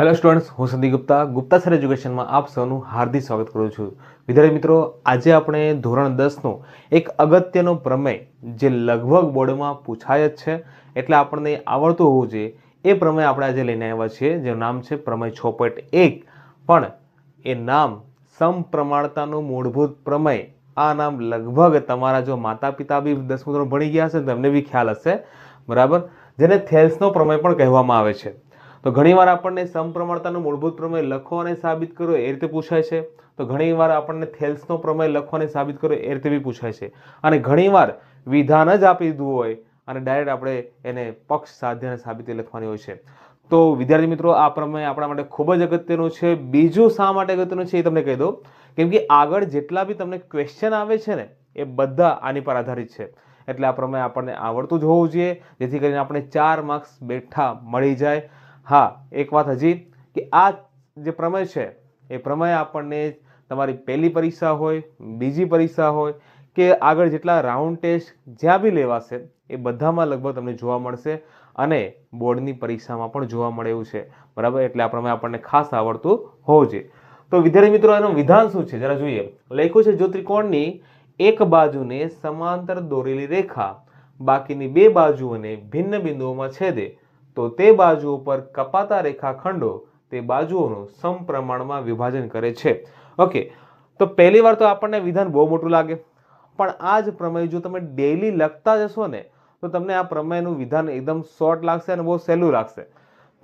Hello students હું Sandeep Gupta. Gupta sir એજ્યુકેશનમાં આપ સૌનું હાર્દિક સ્વાગત કરું છું. વિદ્યાર્થી મિત્રો, આજે આપણે ધોરણ દસનો એક અગત્યનો પ્રમેય જે લગભગ બોર્ડમાં પૂછાય જ છે, એટલે આપણને આવડતું હોવું જોઈએ. એ પ્રમેય આપણે આજે લઈને આવ્યા છીએ, જેનું નામ છે પ્રમેય છ એક. પણ એ નામ સમપ્રમાણતાનું મૂળભૂત પ્રમેય. આ નામ લગભગ તમારા જો માતા પિતા બી દસમું ધોરણ ભણી ગયા હશે તમને બી ખ્યાલ હશે. બરાબર? જેને થેલ્સનો પ્રમેય પણ કહેવામાં આવે છે. તો ઘણીવાર આપણને સમપ્રમાણતાનું મૂળભૂત પ્રમેય લખો અને સાબિત કરો એ રીતે પૂછાય છે. તો ઘણીવાર આપણને થેલ્સનો પ્રમેય લખો અને સાબિત કરો એ રીતે બી પૂછાય છે. અને ઘણીવાર વિધાન જ આપી દીધું હોય અને ડાયરેક્ટ આપણે એને પક્ષ સાધ્ય અને સાબિતી લખવાની હોય છે. તો વિદ્યાર્થી મિત્રો, આ પ્રમેય આપણા માટે ખૂબ જ અગત્યનું છે. બીજું શા માટે અગત્યનું છે એ તમને કહી દઉં. કેમ કે આગળ જેટલા બી તમને ક્વેશ્ચન આવે છે ને, એ બધા આની પર આધારિત છે. એટલે આ પ્રમેય આપણને આવડતું જ હોવું જોઈએ, જેથી કરીને આપણે ચાર માર્ક્સ બેઠા મળી જાય. હા, એક વાત હજી કે આ જે પ્રમેય છે, એ પ્રમેય આપણને તમારી પહેલી પરીક્ષા હોય, બીજી પરીક્ષા હોય કે આગળ જેટલા રાઉન્ડ ટેસ્ટ જ્યાં બી લેવાશે, એ બધામાં લગભગ તમને જોવા મળશે અને બોર્ડની પરીક્ષામાં પણ જોવા મળે એવું છે. બરાબર? એટલે આ પ્રમેય આપણને ખાસ આવડતું હોવું જોઈએ. તો વિદ્યાર્થી મિત્રો, એનું વિધાન શું છે? જરા જોઈએ. લખ્યું છે, જો ત્રિકોણની એક બાજુને સમાંતર દોરેલી રેખા બાકીની બે બાજુઓને ભિન્ન બિંદુઓમાં છેદે તો તે બાજુઓ પર કપાતા રેખાખંડો તે બાજુઓનું સમપ્રમાણમાં વિભાજન કરે છે. ઓકે તો પહેલી વાર તો આપણને વિધાન બહુ મોટું લાગે. પણ આ જ પ્રમેય જો તમે ડેઈલી લખતા જશો ને, તો તમને આ પ્રમેયનું વિધાન એકદમ શોર્ટ લાગશે અને બહુ સહેલું લાગશે.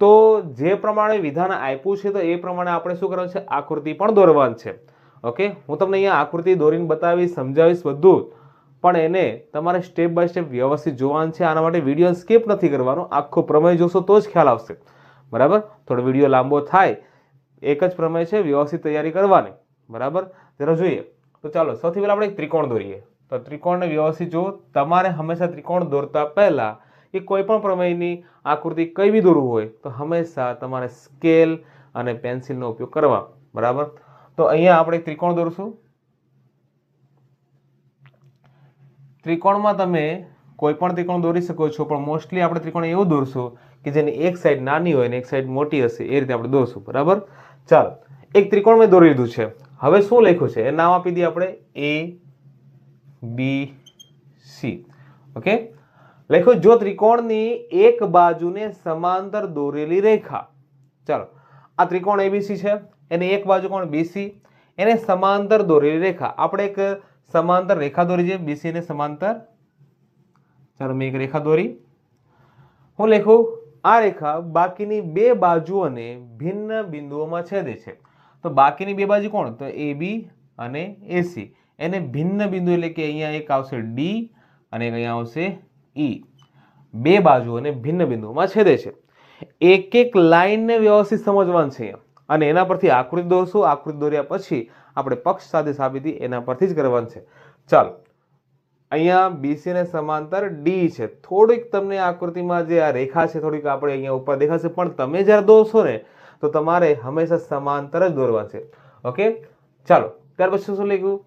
તો જે પ્રમાણે વિધાન આપ્યું છે, તો એ પ્રમાણે આપણે શું કરવાનું છે? આકૃતિ પણ દોરવાની છે. ઓકે હું તમને અહીંયા આકૃતિ દોરીને બતાવીશ, સમજાવીશ બધું. પણ એને તમારે સ્ટેપ બાય સ્ટેપ વ્યવસ્થિત જોવાનું છે. આના માટે વીડિયો સ્કીપ નથી કરવાનો. આખો પ્રમેય જોશો તો જ ખ્યાલ આવશે. બરાબર? થોડો વીડિયો લાંબો થાય. એક જ પ્રમેય છે, વ્યવસ્થિત તૈયારી કરવાની. બરાબર? જરા જોઈએ. તો ચાલો, સૌથી પહેલાં આપણે ત્રિકોણ દોરીએ. તો ત્રિકોણને વ્યવસ્થિત જુઓ. તમારે હંમેશા ત્રિકોણ દોરતા પહેલાં કે કોઈ પણ પ્રમેયની આકૃતિ કઈ બી દોરવું હોય, તો હંમેશા તમારે સ્કેલ અને પેન્સિલનો ઉપયોગ કરવા. બરાબર? તો અહીંયા આપણે ત્રિકોણ દોરશું. ત્રિકોણમાં તમે કોઈ પણ ત્રિકોણ દોરી શકો છો, પણ મોસ્ટલી આપણે ત્રિકોણ એવું દોરશું કે જેની એક સાઈડ નાની હોય ને એક સાઈડ મોટી હશે, એ રીતે આપણે દોરશું, બરાબર? ચાલો, એક ત્રિકોણ મેં દોરી લીધું છે. હવે શું લખ્યું છે? એ નામ આપી દઈએ આપણે એ બી સી ઓકે? લખ્યું, જો ત્રિકોણની એક બાજુને સમાંતર દોરેલી રેખા, ચાલો, આ ત્રિકોણ એબીસી છે. એની એક બાજુ કોણ? બીસી એને સમાંતર દોરેલી રેખા. આપણે એક સમાંતર રેખા દોરી છે બીસી ને સમાંતર ચાલો મેં એક રેખા દોરી હું લખું આ રેખા બાકીની બે બાજુઓને ભિન્ન બિંદુઓમાં છેદે છે તો બાકીની બે બાજુ કોણ તો એ બી અને એસી એને ભિન્ન બિંદુ એટલે કે અહીંયા એક આવશે ડી અને અહીંયા આવશે ઈ બે બાજુઓને ભિન્ન બિંદુઓમાં છેદે છે એક એક લાઈનને વ્યવસ્થિત સમજવાનું છે અને એના પરથી આકૃતિ દોરશું આકૃતિ દોર્યા પછી આપણે પક્ષ સાથે સાબિતી એના પરથી જ કરવાની છે. ચાલો, અહીંયા બીસી ને સમાંતર ડી છે. થોડીક તમને આકૃતિમાં જે આ રેખા છે, થોડીક આપણે અહીંયા ઉપર દેખાશે. પણ તમે જ્યારે દોરશો ને, તો તમારે હંમેશા સમાંતર જ દોરવા છે. ઓકે? ચાલો, ત્યાર પછી શું લખ્યું?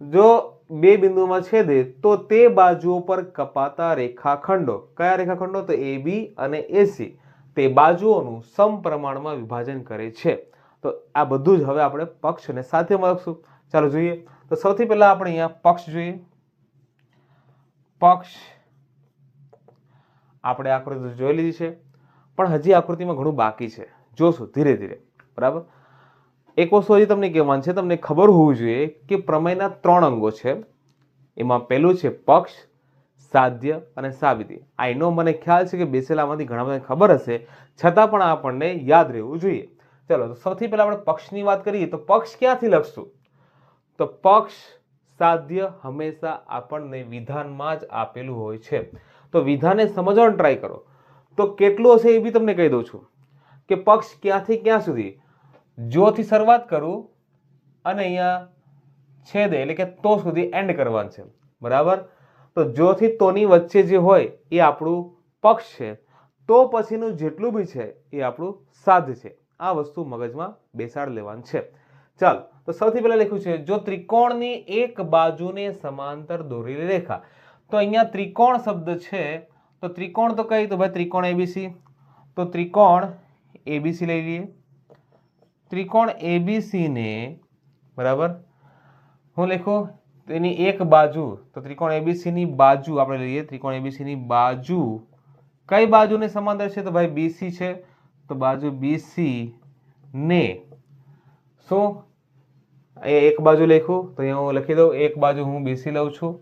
જો બે બિંદુમાં છેદે, તો તે બાજુઓ પર કપાતા રેખાખંડો. કયા રેખાખંડો? તો એ બી અને એસી તે બાજુઓનું સમપ્રમાણમાં વિભાજન કરે છે. તો આ બધું જ હવે આપણે પક્ષ અને સાથેમાં લખશું ચાલો જોઈએ. તો સૌથી પહેલા આપણે અહીંયા પક્ષ જોઈએ. પક્ષ આપણે આકૃતિ જોઈ લીધી છે. પણ હજી આકૃતિમાં ઘણું બાકી છે. જોશું ધીરે ધીરે. બરાબર? એક વસ્તુ હજી તમને કહેવાનું છે. તમને ખબર હોવી જોઈએ કે પ્રમેયના ત્રણ અંગો છે. એમાં પહેલું છે પક્ષ, સાધ્ય અને સાબિતી. આઈનો મને ખ્યાલ છે કે બેસેલામાંથી ઘણા બધાને ખબર હશે. છતાં પણ આપણને યાદ રહેવું જોઈએ. ચલો, તો સૌથી પહેલા આપણે પક્ષની વાત કરીએ, તો પક્ષ ક્યાંથી લખશું? તો પક્ષ સાધ્ય હંમેશા આપણને વિધાનમાં જ આપેલું હોય છે. તો વિધાને સમજવાનો ટ્રાય કરો. તો કેટલું હશે એ બી તમને કહી દઉં છું કે પક્ષ ક્યાંથી ક્યાં સુધી? જોથી શરૂઆત કરું અને અહીંયા છેદ, એટલે કે તો સુધી એન્ડ કરવાનું છે. બરાબર? તો જોથી તોની વચ્ચે જે હોય એ આપણું પક્ષ છે. તો પછીનું જેટલું બી છે એ આપણું સાધ છે. આ વસ્તુ મગજમાં બેસાડ લેવાનું છે. ચાલ, તો સૌથી પહેલા લખ્યું છે, જો ત્રિકોણની એક બાજુને સમાંતર દોરેલી રેખા, તો અહીંયા ત્રિકોણ શબ્દ છે, તો ત્રિકોણ તો કઈ? તો ભાઈ ત્રિકોણ એબીસી તો ત્રિકોણ એબીસી લઈ લઈએ. ત્રિકોણ એબીસીને બરાબર? હું લખો તેની એક બાજુ, તો ત્રિકોણ એબીસીની બાજુ આપણે લઈએ. ત્રિકોણ એબીસીની બાજુ કઈ બાજુને સમાંતર છે? તો ભાઈ બીસી છે. તો બાજુ બીસી ને શું? એ એક બાજુ લખ્યું, તો અહીંયા હું લખી દઉં, એક બાજુ હું બીસી લઉં છું.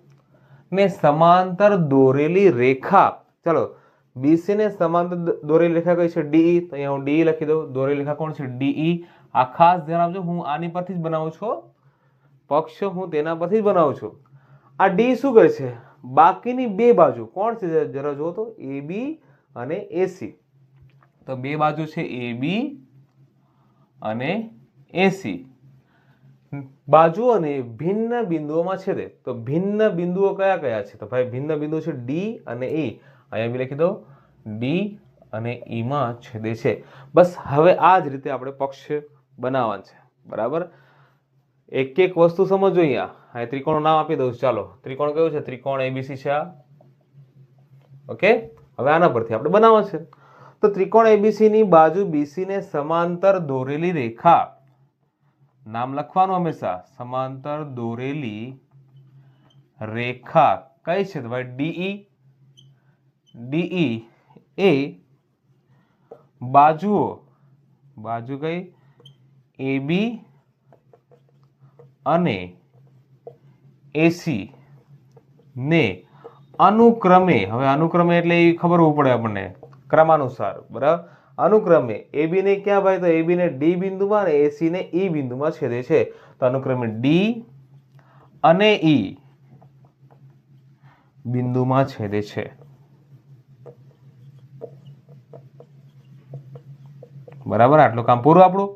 ને સમાંતર દોરેલી રેખા, ચલો બીસી ને સમાંતર દોરેલી રેખા કઈ છે? ડીઈ તો અહીંયા હું ડીઈ લખી દઉં. દોરેલી રેખા કોણ છે? ડીઈ આ ખાસ ધ્યાન આપજો, હું આની પરથી જ બનાવું છું. પક્ષ હું તેના પરથી જ બનાવું છું. આ ડી શું કરે છે? બાકીની બે બાજુ કોણ છે? જરા જુઓ તો એ બી અને એસી તો બે બાજુ છે એ બી અને એસી બાજુઓને ભિન્ન બિંદુઓમાં છેદે. તો ભિન્ન બિંદુઓ કયા કયા છે? તો ભાઈ ભિન્ન બિંદુ છે ડી અને એ અહીંયા બી લખી દો ડી અને ઈમાં માં છેદે છે. બસ હવે આ જ રીતે આપણે પક્ષ બનાવવાનું છે. બરાબર? એક એક વસ્તુ સમજો અહીંયા. અહીં ત્રિકોણનું નામ આપી દઉં ચાલો. ત્રિકોણ કયું છે? ત્રિકોણ એબીસી છે આ. ઓકે? હવે આના પરથી આપણે બનાવવા છે. તો ત્રિકોણ એબીસી ની બાજુ બીસી ને સમાંતર દોરેલી રેખા. નામ લખવાનું હંમેશા. સમાંતર દોરેલી રેખા. કઈ છે તો ભાઈ? ડીઈ ડીઈ એ બાજુઓ. બાજુ કઈ? એબી અને એસી ને અનુક્રમે. હવે અનુક્રમે એટલે એ ખબર હોવું પડે આપણને. ક્રમાનુસાર, બરાબર? અનુક્રમે એ બીને ક્યાં ભાઈ તો એ બીને ડી બિંદુમાં અને એસી ને ઈ બિંદુમાં છેદે છે. તો અનુક્રમે ડી અને ઈ બિંદુમાં છેદે છે. બરાબર? આટલું કામ પૂરું આપણું?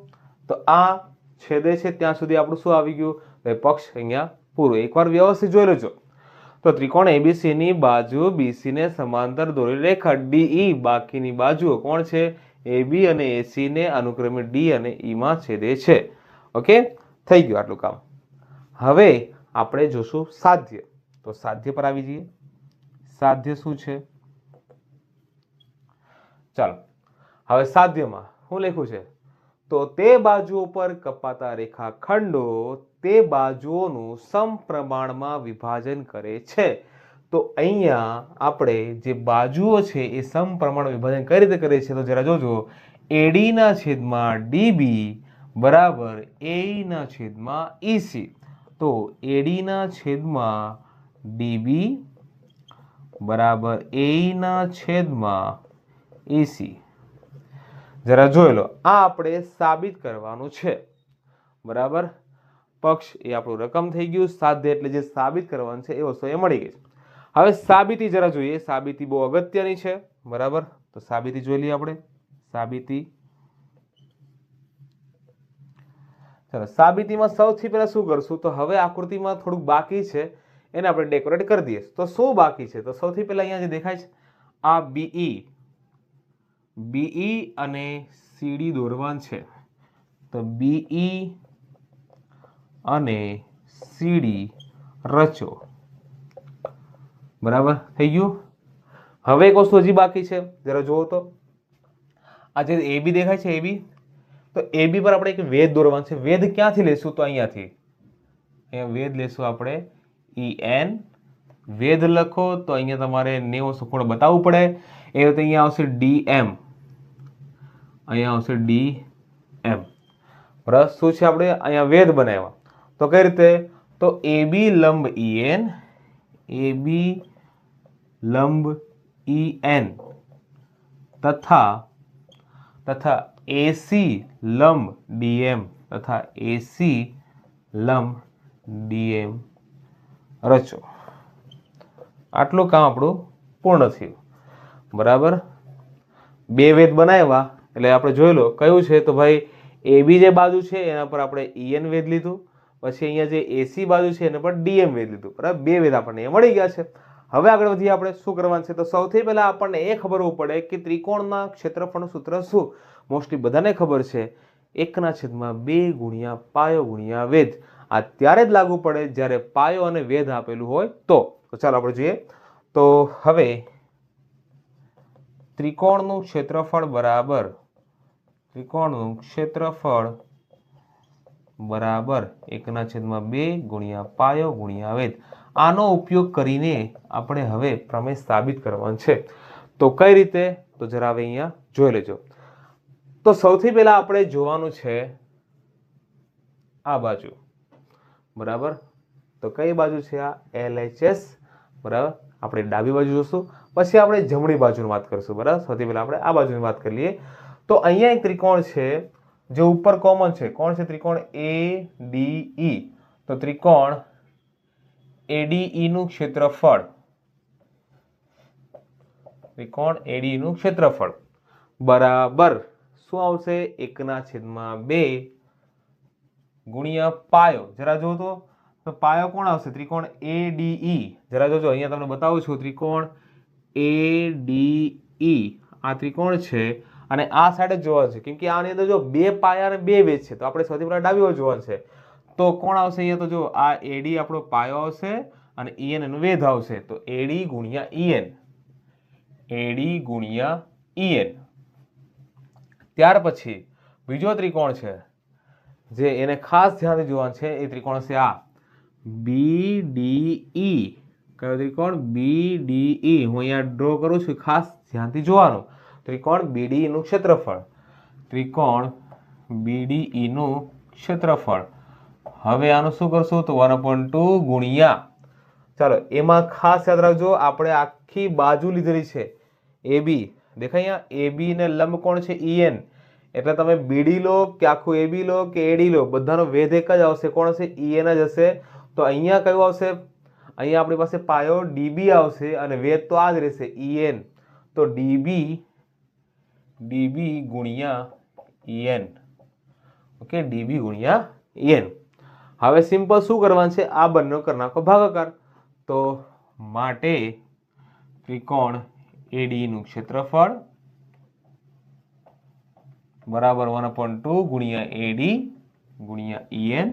તો આ છેદે છે, ત્યાં સુધી આપણું શું આવી ગયું? પક્ષ અહીંયા પૂરું. એકવાર વ્યવસ્થિત જોઈ લેજો. તો ત્રિકોણ એબીસીની બાજુ બીસીને સમાંતર દોરી રેખા ડીઈ બાકીની બાજુઓ કોણ છે? એબી અને એસીને અનુક્રમે ડી અને ઈમાં માં છેદે છે. ઓકે? થઈ ગયું આટલું કામ. હવે આપણે જોશું સાધ્ય. તો સાધ્ય પર આવી જઈએ. સાધ્ય શું છે? ચાલો. હવે સાધ્યમાં શું લખ્યું છે? તો તે બાજુઓ પર કપાતા રેખાખંડો તે બાજુઓનું સમપ્રમાણમાં વિભાજન કરે છે. તો અહીંયા આપણે જે બાજુઓ છે એ સમપ્રમાણ વિભાજન કઈ રીતે કરે છે તો જરા જોજો. એડીના છેદમાં ડીબી બરાબર એઈના છેદમાં ઈસી તો એડીના છેદમાં ડીબી બરાબર એઈના છેદમાં એસી જરા જોઈ લો. આ આપણે સાબિત કરવાનું છે. બરાબર? પક્ષ એ આપણું રકમ થઈ ગયું, સાધ્ય એટલે જે સાબિત કરવાનું છે એ વસ્તુ એ મળી ગઈ છે. હવે સાબિતી જરા જોઈએ. સાબિતી બહુ અગત્યની છે. બરાબર? તો સાબિતી જોઈ લઈએ આપણે. સાબિતી. ચાલો, સાબિતીમાં સૌથી પહેલાં શું કરશું? તો હવે આકૃતિમાં થોડુંક બાકી છે. એને આપણે ડેકોરેટ કરી દઈએ. તો શું બાકી છે? તો સૌથી પહેલાં અહીંયા જે દેખાય છે, આ બીઈ બીઈ અને સીડી દોરવાન છે. તો બીઈ અને સીડી રચો. બરાબર? થઈ ગયું? હવે એક વસ્તુ હજી બાકી છે. જરા જુઓ તો. આ જે એ બી દેખાય છે, એ બી? તો એ બી પર આપણે એક વેદ દોરવાનું છે. વેદ ક્યાંથી લેશું તો અહીંયાથી? અહીંયા વેદ લેશું આપણે. E N. વેદ લખો તો અહીંયા તમારે નેવું સફળ બતાવવું પડે. એ રીતે અહીંયા આવશે ડી એમ. અહીંયા આવશે ડી એમ બરાબર શું છે આપણે? અહીંયા વેદ બનાવ્યા. તો કઈ રીતે? તો એ બી લંબ ઈ એન એ બી લંબ ઈ એન તથા તથા એસી લંબ ડીએમ તથા એસી લંબ ડીએમ રચો. આટલું કામ આપણું પૂર્ણ થયું. બરાબર? બે વેદ બનાવ્યા. એટલે આપણે જોઈ લો, કયું છે? તો ભાઈ, એ બી જે બાજુ છે, એના પર આપણે ઈએન વેધ લીધું. પછી અહીંયા જે એસી બાજુ છે, એના પર ડીએમ વેદ લીધું. બરાબર? બે વેદ આપણને મળી ગયા છે. હવે આગળ વધીએ આપણે, શું કરવાનું છે? તો સૌથી પહેલાં આપણને એ ખબર હોવું પડે કે ત્રિકોણના ક્ષેત્રફળનું સૂત્ર શું? મોસ્ટલી બધાને ખબર છે. એકના છેદમાં બે ગુણ્યા પાયો ગુણ્યા વેધ. આ ત્યારે જ લાગુ પડે જ્યારે પાયો અને વેધ આપેલું હોય તો ચાલો આપણે જોઈએ. તો હવે ત્રિકોણનું ક્ષેત્રફળ બરાબર ત્રિકોણનું ક્ષેત્રફળ બરાબર એકના છેદમાં બે ગુણ્યા પાયો ગુણ્યા વેદ આનો ઉપયોગ કરીને આપણે હવે પ્રમેય સાબિત કરવાનું છે. તો કઈ રીતે? તો જરા હવે અહીંયા જોઈ લેજો. તો સૌથી પહેલાં આપણે જોવાનું છે આ બાજુ. બરાબર? તો કઈ બાજુ છે આ? એલએચએસ બરાબર? આપણે ડાબી બાજુ જોશું. પછી આપણે જમણી બાજુની વાત કરીશું. બરાબર? સૌથી પહેલાં આપણે આ બાજુની વાત કરી લઈએ. તો અહીંયા એક ત્રિકોણ છે જે ઉપર કોમન છે. કોણ છે ત્રિકોણ? એ ડી ઈ તો ત્રિકોણ એડીઈ નું ક્ષેત્રફળ. ત્રિકોણ એડીઈનું ક્ષેત્રફળ. બરાબર. શું આવશે? એકના છેદમાં બે ગુણ્યા પાયો. જરા જો તો. પાયો કોણ આવશે? ત્રિકોણ એડીઈ જરા જોજો. અહીંયા તમને બતાવું છું. ત્રિકોણ એડીઈ આ ત્રિકોણ છે અને આ સાઈડ જ જોવાનું છે. કેમ કે આની અંદર જો બે પાયા અને બે વેચ છે, તો આપણે સૌથી પહેલાં ડાબી બાજુ જોવાનું છે. તો કોણ આવશે અહીંયા? તો જો આ એડી આપણો પાયો આવશે અને ઈએન એનો વેધ આવશે. તો એડી ગુણ્યા ઈએન એડી ગુણ્યા ઈએન ત્યાર પછી બીજો ત્રિકોણ છે, જે એને ખાસ ધ્યાનથી જોવાનું છે, એ ત્રિકોણ છે આ. બી ડી ઈ કયો ત્રિકોણ? બી ડી ઈ હું અહીંયા ડ્રો કરું છું, ખાસ ધ્યાનથી જોવાનું. ત્રિકોણ બીડીઈનું ક્ષેત્રફળ. ત્રિકોણ બીડીઈનું ક્ષેત્રફળ. હવે આનું શું કરશું? તો વન અપોન ટુ ગુણ્યા. ચાલો, એમાં ખાસ યાદ રાખજો, આપણે આખી બાજુ લીધેલી છે. એ બી દેખાય અહીંયા એ બી ને લંબ કોણ છે? ઈએન એટલે તમે બીડી લો કે આખું એ બી લો કે એડી લો, બધાનો વેધ એક જ આવશે. કોણ હશે? ઈએન જ હશે. તો અહીંયા કયું આવશે? અહીંયા આપણી પાસે પાયો ડીબી આવશે અને વેધ તો આ જ રહેશે. ઈએન તો ડીબી ડીબી ગુણ્યા એન ઓકે ડીબી ગુણ્યા એન હવે સિમ્પલ શું કરવાનું છે? આ બંને કરી નાખો ભાગાકાર. તો માટે ત્રિકોણ એડી નું ક્ષેત્રફળ બરાબર વન અપોન ટુ ગુણ્યા એડી ગુણ્યા ઈએન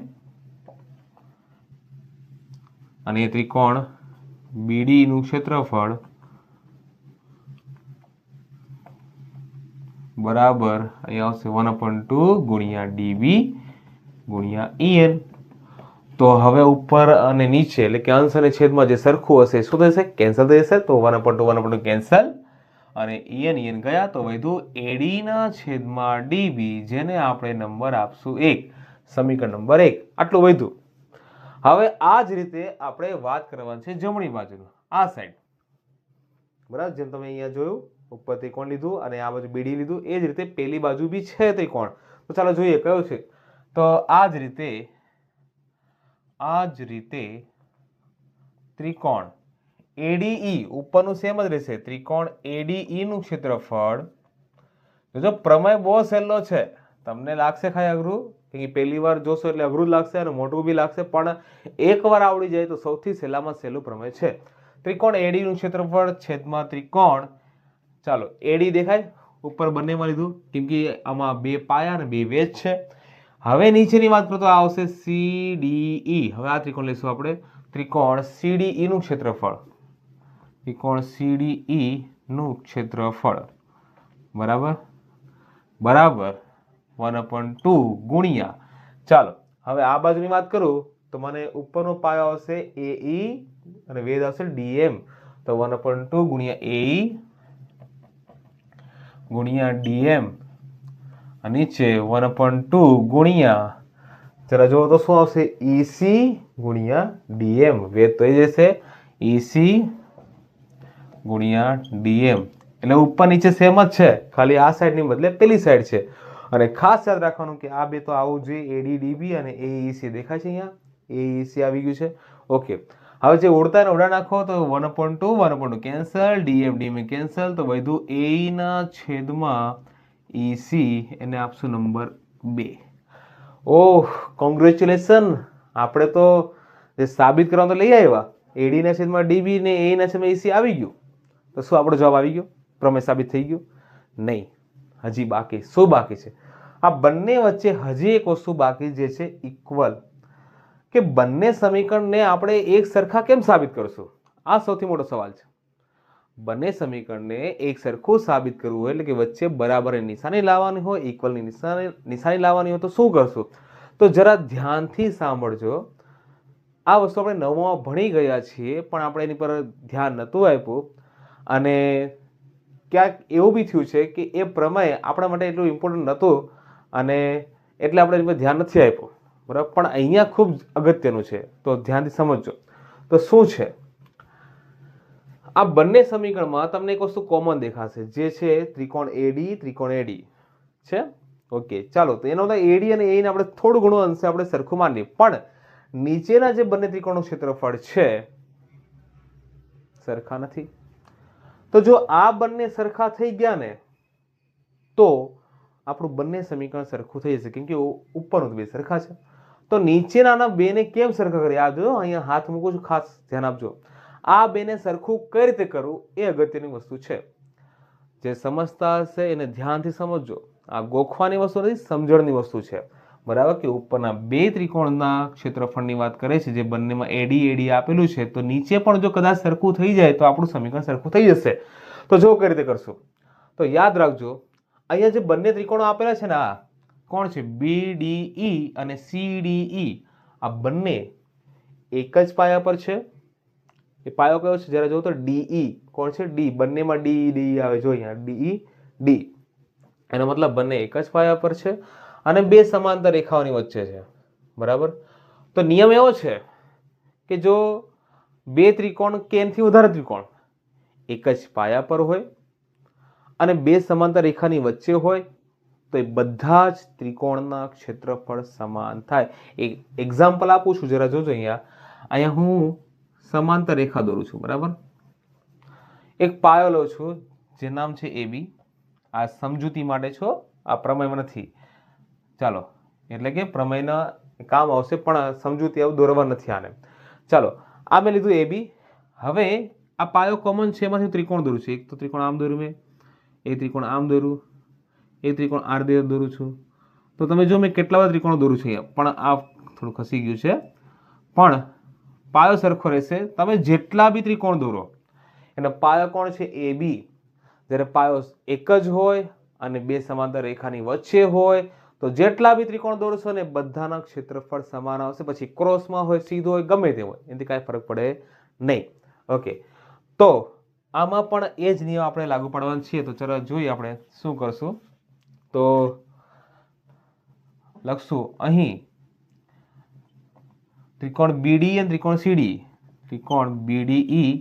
અને ત્રિકોણ બીડી નું ક્ષેત્રફળ બરાબર. અહીંયા આવશે વન અપોન ટુ ગુણ્યા ડીબી ગુણ્યા ઈએન. તો હવે ઉપર અને નીચે, એટલે કે અંશ અને છેદમાં જે સરખું હશે શું થશે? કેન્સલ થઈ જશે તો one upon two, one upon cancel. અને ઈએન ઈએન ગયા તો વધ્યું એડીના છેદમાં ડીબી, જેને આપણે નંબર આપશું એક. સમીકરણ નંબર એક. આટલું વધ્યું હવે આ જ રીતે આપણે વાત કરવાની છે જમણી બાજુનું. આ સાઈડ બરાબર? જેમ તમે અહીંયા જોયું, ઉપર ત્રિકોણ લીધું અને આ બાજુ બીડી લીધું, એ જ રીતે પેલી બાજુ બી છે ત્રિકોણ. તો ચાલો જોઈએ, કયો છે? તો આ જ રીતે આ જ રીતે ત્રિકોણ એડીઈ ઉપરનું સેમ જ રહેશે. ત્રિકોણ એડીઈનું ક્ષેત્રફળ તો જો પ્રમેય બહુ સહેલો છે, તમને લાગશે ખાઈ અઘરું? કે પહેલી વાર જોશો એટલે અઘરું લાગશે અને મોટું બી લાગશે, પણ એકવાર આવડી જાય તો સૌથી સહેલામાં સહેલું પ્રમેય છે. ત્રિકોણ એડી નું ક્ષેત્રફળ છેદમાં ત્રિકોણ. ચાલો એડી દેખાય. ઉપર બંનેમાં લીધું, કેમ કે આમાં બે પાયા અને બે વેજ છે. હવે નીચેની વાત કરો તો આ આવશે સીડીઈ હવે આ ત્રિકોણ લઈશું આપણે. ત્રિકોણ સીડીઈ નું ક્ષેત્રફળ. ત્રિકોણ સીડીઈ નું ક્ષેત્રફળ. બરાબર? બરાબર. વન અપોન ટુ ગુણ્યા. ચાલો, હવે આ બાજુની વાત કરું તો મને ઉપરનો પાયો આવશે એ અને વેદ આવશે ડીએમ. તો વન અપોન ટુ ગુણ્યા એ ગુણ્યા ડીએમ. નીચે વન અપોન ટુ ગુણ્યા, જરા જુઓ તો શું આવશે? ઈસી ગુણ્યા ડીએમ. વેદ તો એ જશે ઈસી ગુણ્યા ડીએમ. એટલે ઉપર નીચે સેમ જ છે. ખાલી આ સાઈડની બદલે પેલી સાઈડ છે. અને ખાસ યાદ રાખવાનું કે આ બે તો આવું જોઈએ. એડી ડીબી અને એઈસી દેખાય છે અહીંયા? એઈસી આવી ગયું છે. ઓકે હવે જે ઉડતા ને ઉડા નાખો તો one upon two one upon two cancel DM DM cancel તો વધુ એના છેદમાં ઈસી એને આપશું નંબર બે. ઓહ કોંગ્રેચ્યુલેશન આપણે તો જે સાબિત કરવા તો લઈ આવ્યા. એડીના છેદમાં ડીબી ને એના છેદમાં ઈસી આવી ગયું. તો શું આપણો જવાબ આવી ગયો? પ્રમેય સાબિત થઈ ગયો? નહીં. હજી બાકી. શું બાકી છે? આ બંને વચ્ચે હજી એક વસ્તુ બાકી જે છે ઇક્વલ કે બંને સમીકરણને આપણે એક સરખા કેમ સાબિત કરશું? આ સૌથી મોટો સવાલ છે. બંને સમીકરણને એક સરખું સાબિત કરવું હોય એટલે કે વચ્ચે બરાબરની નિશાની લાવવાની હોય ઇક્વલની નિશાની નિશાની લાવવાની હોય તો શું કરશું? તો જરા ધ્યાનથી સાંભળજો. આ વસ્તુ આપણે નવમાં ભણી ગયા છીએ, પણ આપણે એની પર ધ્યાન નહોતું આપ્યું. અને ક્યાંક એવું બી થયું છે કે એ પ્રમેય આપણા માટે એટલું ઇમ્પોર્ટન્ટ નહોતું અને એટલે આપણે એની પર ધ્યાન નથી આપ્યું. બરાબર? પણ અહીંયા ખૂબ અગત્યનું છે. તો ધ્યાનથી સમજજો. તો શું છે? આ બંને સમીકરણમાં તમને એક વસ્તુ કોમન દેખાશે, જે છે ત્રિકોણ એડી ત્રિકોણ એડી છે? ઓકે, ચાલો, તો એનો એડી અને એને આપણે થોડું ઘણું અંશે આપણે સરખું માની પણ નીચેના જે બંને ત્રિકોણનું ક્ષેત્રફળ છે, સરખા નથી. તો જો આ બંને સરખા થઈ ગયા ને, તો આપણું બંને સમીકરણ સરખું થઈ જશે. કેમ કે ઉપરનું બે સરખા છે. તો નીચેનાના બેને કેમ સરખા કરી આ જો અહીંયા હાથ મૂકું છું, ખાસ ધ્યાન આપજો. આ બેને સરખું કઈ રીતે કરવું એ અગત્યની વસ્તુ છે. જે સમજતા હશે એને ધ્યાનથી સમજજો. આ ગોખવાની વસ્તુ નથી, સમજણની વસ્તુ છે. બરાબર? કે ઉપરના બે ત્રિકોણના ક્ષેત્રફળની વાત કરે છે, જે બંનેમાં એડી એડી આપેલું છે, તો નીચે પણ જો કદાચ સરખું થઈ જાય, તો આપણું સમીકરણ સરખું થઈ જશે. તો જો કઈ રીતે કરશું? તો યાદ રાખજો, અહીંયા જે બંને ત્રિકોણો આપેલા છે ને આ કોણ છે? બી ડી ઈ અને સી ડી ઈ આ બંને એક જ પાયા પર છે. એ પાયો કયો છે? જ્યારે જોઉં તો ડીઈ કોણ છે? ડી બંનેમાં ડી ડી આવે. જો અહીંયા ડીઈ ડી એનો મતલબ બંને એક જ પાયા પર છે અને બે સમાંતર રેખાઓની વચ્ચે છે. બરાબર? તો નિયમ એવો છે કે જો બે ત્રિકોણ કેનથી વધારે ત્રિકોણ એક જ પાયા પર હોય અને બે સમાંતર રેખાની વચ્ચે હોય તો એ બધા જ ત્રિકોણના ક્ષેત્રફળ સમાન થાય. એક એક્ઝામ્પલ આપું છું, જરા જોજો અહીંયા. અહીંયા હું સમાંતર રેખા દોરું છું, બરાબર? એક પાયો લઉં છું, જે નામ છે એ બી આ સમજૂતી માટે છો, આ પ્રમેયમાં નથી. ચાલો, એટલે કે પ્રમેયના કામ આવશે, પણ સમજૂતી આવું દોરવા નથી આને. ચાલો, આ મેં લીધું એ બી હવે આ પાયો કોમન છે, એમાંથી ત્રિકોણ દોરું છું. એક તો ત્રિકોણ આમ દોર્યું મેં, એ ત્રિકોણ આમ દોર્યું. એક ત્રિકોણ આર દે દોરું છું. તો તમે જો મેં કેટલા બધા ત્રિકોણો દોરું છું અહીંયા. પણ આ થોડું ખસી ગયું છે. પણ પાયો સરખો રહેશે. તમે જેટલા બી ત્રિકોણ દોરો, એનો પાયો કોણ છે? એ બી. જ્યારે પાયો એક જ હોય અને બે સમાંતર રેખાની વચ્ચે હોય, તો જેટલા બી ત્રિકોણ દોરશો ને, બધાના ક્ષેત્રફળ સમાન આવશે. પછી ક્રોસમાં હોય, સીધો હોય, ગમે તે હોય. એનાથી કાંઈ ફરક પડે નહીં. ઓકે. તો આમાં પણ એ જ નિયમ આપણે લાગુ પાડવાના છીએ. તો ચલો જોઈએ આપણે શું કરશું. તો લખશું અહીં. ત્રિકોણ બીડી અને ત્રિકોણ સીડી ત્રિકોણ બીડીઈ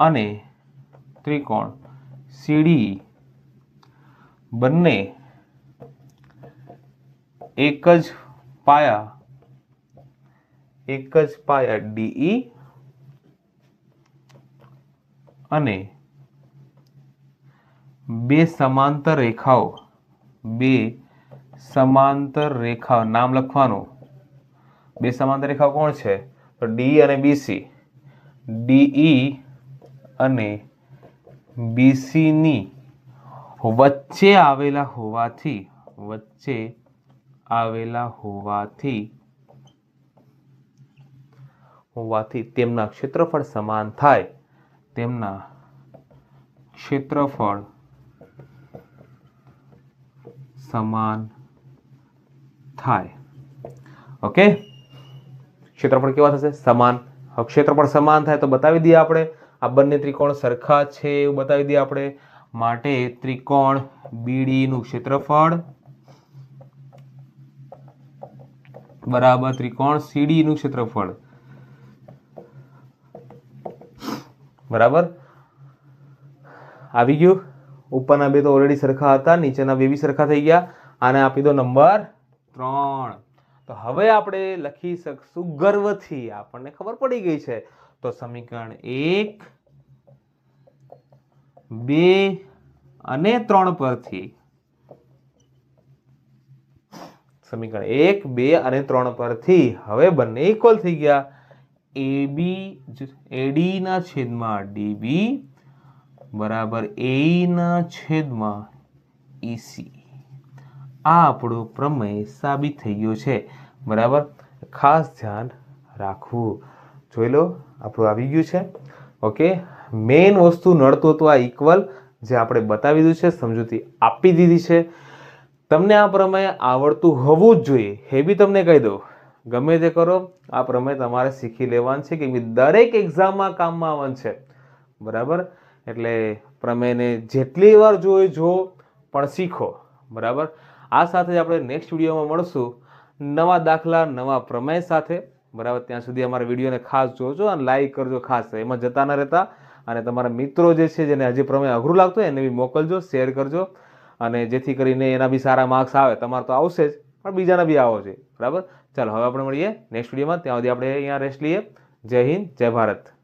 અને ત્રિકોણ સીડી બંને એક જ પાયા. એક જ પાયા ડીઈ અને બે સમાંતર રેખાઓ. બે સમાંતર રેખા નામ લખવાનું. બે સમાંતર રેખાઓ કોણ છે? તો ડી અને બીસી ડીઈ અને બીસીની વચ્ચે આવેલા હોવાથી, વચ્ચે આવેલા હોવાથી હોવાથી તેમના ક્ષેત્રફળ સમાન થાય. તેમના ક્ષેત્રફળ સમાન થાય. ઓકે ક્ષેત્રફળ કેવા થશે? સમાન. ક્ષેત્રફળ સમાન થાય તો બતાવી દઈએ આપણે. આ બંને ત્રિકોણ સરખા છે એવું બતાવી દઈએ આપણે. માટે ત્રિકોણ બીડીનું ક્ષેત્રફળ બરાબર ત્રિકોણ સીડીનું ક્ષેત્રફળ. બરાબર? આવી ગયું? ઉપરના બે તો ઓલરેડી સરખા હતા, નીચેના બે બી સરખા થઈ ગયા. આને આપી દો નંબર ત્રણ. તો હવે આપણે લખી શકશું ગર્વથી. આપણને ખબર પડી ગઈ છે. તો સમીકરણ એક, બે અને ત્રણ પરથી. સમીકરણ એક, બે અને ત્રણ પરથી. હવે બંને ઇક્વલ થઈ ગયા. એ બી એડી ના છેદમાં ડીબી બરાબર એ ના છેદમાં ઈસી આ આપણો પ્રમેય સાબિત થઈ ગયો છે. બરાબર? ખાસ ધ્યાન રાખવું. જોઈ લો, આપણું આવી ગયું છે. ઓકે? મેઇન વસ્તુ નડતું હતું આ ઇક્વલ જે આપણે બતાવી દીધું છે, સમજૂતી આપી દીધી છે. તમને આ પ્રમેય આવડતું હોવું જ જોઈએ. એ બી તમને કહી દઉં. ગમે તે કરો, આ પ્રમેય તમારે શીખી લેવાનું છે કેમ કે દરેક એક્ઝામમાં કામમાં આવવાનું છે. બરાબર? એટલે પ્રમેયને જેટલી વાર જોઈ, જો, પણ શીખો. બરાબર? આ સાથે જ આપણે નેક્સ્ટ વિડીયોમાં મળશું. નવા દાખલા, નવા પ્રમેય સાથે. બરાબર? ત્યાં સુધી અમારા વિડીયોને ખાસ જોજો અને લાઈક કરજો ખાસ. એમાં જતા ન રહેતા. અને તમારા મિત્રો જે છે, જેને હજી પ્રમેય અઘરું લાગતું હોય, એને બી મોકલજો શેર કરજો. અને જેથી કરીને એના બી સારા માર્ક્સ આવે. તમારે તો આવશે જ, પણ બીજાના બી આવો છે. બરાબર? ચાલો, હવે આપણે મળીએ નેક્સ્ટ વિડીયોમાં. ત્યાં સુધી આપણે અહીંયા રેસ્ટ લઈએ. જય હિન્દ, જય ભારત.